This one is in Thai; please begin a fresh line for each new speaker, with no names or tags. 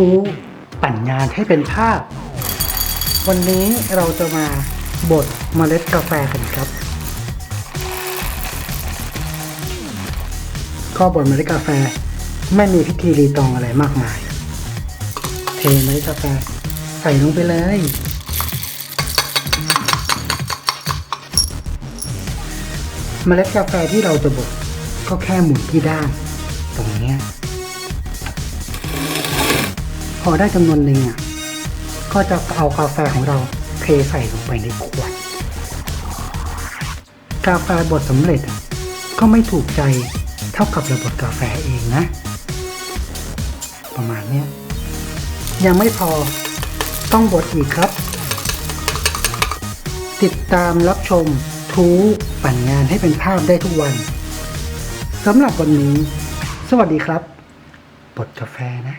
ทูปั่นงานให้เป็นภาพ วันนี้เราจะมาบดเมล็ดกาแฟกันครับ ก็บดเมล็ดกาแฟไม่มีพิธีรีตองอะไรมากมาย เทเมล็ดกาแฟใส่ลงไปเลยเมล็ดกาแฟที่เราจะบดก็แค่หมุนที่ด้าน ตรงนี้ อได้จำนวนหนึ่งอะก็จะเอากาแฟของเราเทใส่ลงไปในขวด กาแฟบดสำเร็จอะก็ไม่ถูกใจเท่ากับเราบดกาแฟเองนะ ประมาณนี้ยยังไม่พอต้องบดอีกครับ ติดตามรับชมทูปั่นงานให้เป็นภาพได้ทุกวันสำหรับวันนี้ สวัสดีครับ บดกาแฟนะ